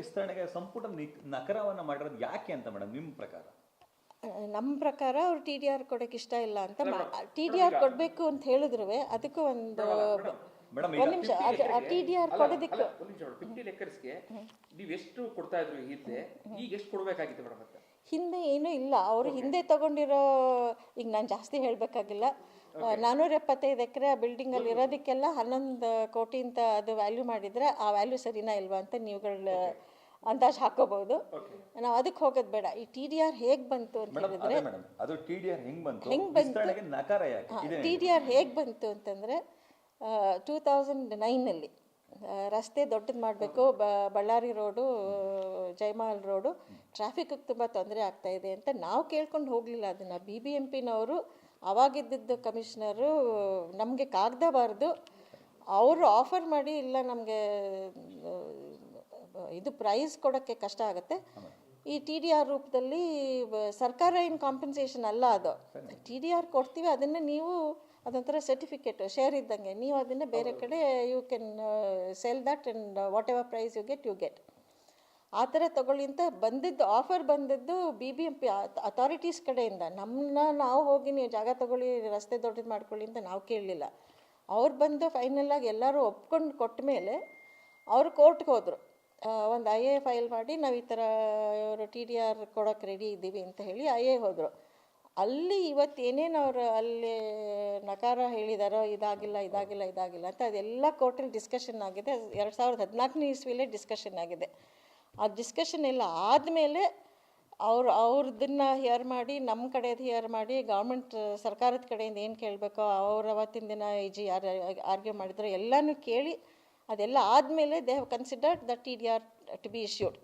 ವಿಸ್ತರಣೆಗೆ ಸಂಪುಟ ನಕರವನ್ನು ಮಾಡಿರೋದು ಯಾಕೆ ಅಂತ ಮೇಡಮ್ ನಿಮ್ಮ ಪ್ರಕಾರ? ನಮ್ಮ ಪ್ರಕಾರ ಅವ್ರು ಟಿ ಡಿ ಆರ್ ಕೊಡೋಕೆ ಇಷ್ಟ ಇಲ್ಲ ಅಂತ ಟಿ ಡಿ ಆರ್ ಕೊಡಬೇಕು ಅಂತ ಹೇಳಿದ್ರು ಅದಕ್ಕೂ ಒಂದು ಒಂದು ನಿಮಿಷ ಟಿ ಡಿ ಆರ್ ಕೊಡೋದಕ್ಕೆ ಫಿಫ್ಟಿ ನೀವು ಎಷ್ಟು ಕೊಡ್ತಾ ಇದ್ರು ಹಿಂದೆ? ಈಗ ಎಷ್ಟು ಕೊಡ್ಬೇಕಾಗಿತ್ತು ಮೇಡಮ್ ಮತ್ತೆ? ಹಿಂದೆ ಏನೂ ಇಲ್ಲ ಅವರು ಹಿಂದೆ ತಗೊಂಡಿರೋ ಈಗ ನಾನು ಜಾಸ್ತಿ ಹೇಳಬೇಕಾಗಿಲ್ಲ ನಾನ್ನೂರ ಎಪ್ಪತ್ತೈದು ಎಕರೆ ಆ ಬಿಲ್ಡಿಂಗಲ್ಲಿ ಇರೋದಕ್ಕೆಲ್ಲ ಹನ್ನೊಂದು ಕೋಟಿ ಅಂತ ಅದು ವ್ಯಾಲ್ಯೂ ಮಾಡಿದ್ರೆ ಆ ವ್ಯಾಲ್ಯೂ ಸರಿನಾ ಇಲ್ವಾ ಅಂತ ನೀವುಗಳ ಅಂದಾಜು ಹಾಕೋಬಹುದು ನಾವು ಅದಕ್ಕೆ ಹೋಗೋದು ಬೇಡ. ಈ ಟಿ ಡಿ ಆರ್ ಹೇಗೆ ಬಂತು ಅಂತ ಹೇಳಿದ್ರೆ ಅದು ಟಿ ಡಿ ಆರ್ ಹೆಂಗ್ ಬಂತು? ಹೆಂಗ್ ಬಂತು? ಟಿ ಡಿ ಆರ್ ಹೇಗೆ ಬಂತು ಅಂತಂದ್ರೆ ಟೂ ತೌಸಂಡ್ ನೈನಲ್ಲಿ ರಸ್ತೆ ದೊಡ್ಡದು ಮಾಡಬೇಕು. Ballari road Jayamahal road. ಟ್ರಾಫಿಕ್ಗೆ ತುಂಬ ತೊಂದರೆ ಆಗ್ತಾ ಇದೆ ಅಂತ ನಾವು ಕೇಳ್ಕೊಂಡು ಹೋಗಲಿಲ್ಲ. ಅದನ್ನು ಬಿ ಬಿ ಎಂ ಪಿನವರು ಅವಾಗಿದ್ದಿದ್ದು ಕಮಿಷನರು ನಮಗೆ ಕಾಗ್ದಬಾರ್ದು. ಅವರು ಆಫರ್ ಮಾಡಿ ಇಲ್ಲ ನಮಗೆ ಇದು ಪ್ರೈಸ್ ಕೊಡೋಕ್ಕೆ ಕಷ್ಟ ಆಗುತ್ತೆ. ಈ ಟಿ ಡಿ ಆರ್ ರೂಪದಲ್ಲಿ ಸರ್ಕಾರ ಏನು ಕಾಂಪನ್ಸೇಷನ್ ಅಲ್ಲ ಅದು. ಟಿ ಡಿ ಆರ್ ಕೊಡ್ತೀವಿ ಅದನ್ನು ನೀವು ಅದೊಂಥರ ಸರ್ಟಿಫಿಕೇಟ್ ಶೇರ್ ಇದ್ದಂಗೆ. ನೀವು ಅದನ್ನು ಬೇರೆ ಕಡೆ you can sell that and whatever price you get you get ಆ ಥರ ತಗೊಳ್ಳಿ ಅಂತ ಬಂದಿದ್ದು ಆಫರ್ ಬಂದದ್ದು B B M P authorities ಕಡೆಯಿಂದ. ನಮ್ಮನ್ನ ನಾವು ಹೋಗಿ ನೀವು ಜಾಗ ತಗೊಳ್ಳಿ, ರಸ್ತೆ ದೊಡ್ಡದು ಮಾಡ್ಕೊಳ್ಳಿ ಅಂತ ನಾವು ಕೇಳಲಿಲ್ಲ. ಅವ್ರು ಬಂದು ಫೈನಲಾಗಿ ಎಲ್ಲರೂ ಒಪ್ಕೊಂಡು ಕೊಟ್ಟ ಮೇಲೆ ಅವರು ಕೋರ್ಟ್ಗೆ ಹೋದರು. ಒಂದು ಐ ಎ ಫೈಲ್ ಮಾಡಿ ನಾವು ಈ ಥರ ಇವರು ಟಿ ಡಿ ಆರ್ ಕೊಡೋಕ್ಕೆ ರೆಡಿ ಇದ್ದೀವಿ ಅಂತ ಹೇಳಿ ಐ ಎ ಹೋದರು. ಅಲ್ಲಿ ಇವತ್ತು ಏನೇನು ಅವರು ಅಲ್ಲಿ ನಕಾರ ಹೇಳಿದಾರೋ, ಇದಾಗಿಲ್ಲ ಇದಾಗಿಲ್ಲ ಇದಾಗಿಲ್ಲ ಅಂತ ಅದೆಲ್ಲ ಕೋರ್ಟಲ್ಲಿ ಡಿಸ್ಕಷನ್ ಆಗಿದೆ. ಎರಡು ಸಾವಿರದ ಹದಿನಾಲ್ಕನೇ ಇಸ್ವಿಲೇ ಡಿಸ್ಕಷನ್ ಆಗಿದೆ. ಆ ಡಿಸ್ಕಷನ್ ಎಲ್ಲ ಆದಮೇಲೆ ಅವ್ರು, ಅವ್ರದನ್ನ ಹಿಯರ್ ಮಾಡಿ ನಮ್ಮ ಕಡೆದು ಹಿಯರ್ ಮಾಡಿ ಗೌರ್ಮೆಂಟ್ ಸರ್ಕಾರದ ಕಡೆಯಿಂದ ಏನು ಕೇಳಬೇಕೋ, ಅವ್ರ ಅವತ್ತಿನ ದಿನ ಐ ಜಿ ಯಾರು ಆರ್ಗ್ಯೂ ಮಾಡಿದ್ರು ಎಲ್ಲನೂ ಕೇಳಿ ಅದೆಲ್ಲ ಆದಮೇಲೆ they have considered the T D R to be issued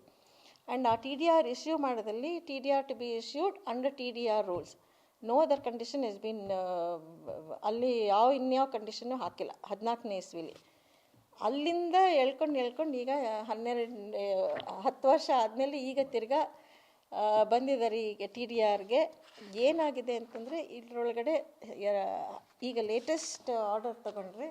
and ಆ T D R issue ಮಾಡೋದಲ್ಲಿ T D R to be issued under T D R rules no other condition is been ಅಲ್ಲಿ ಯಾವ ಇನ್ಯಾವ condition ಹಾಕಿಲ್ಲ. ಹದಿನಾಲ್ಕನೇ ಇಸ್ವಿಲಿ. ಅಲ್ಲಿಂದ ಎಳ್ಕೊಂಡು ಎಳ್ಕೊಂಡು ಈಗ ಹನ್ನೆರಡು ಹತ್ತು ವರ್ಷ ಆದಮೇಲೆ ಈಗ ತಿರ್ಗಾ ಬಂದಿದ್ದಾರೆ ಈಗ ಟಿ ಡಿ ಆರ್ಗೆ. ಏನಾಗಿದೆ ಅಂತಂದರೆ ಇದರೊಳಗಡೆ ಈಗ ಲೇಟೆಸ್ಟ್ ಆರ್ಡರ್ ತಗೊಂಡ್ರೆ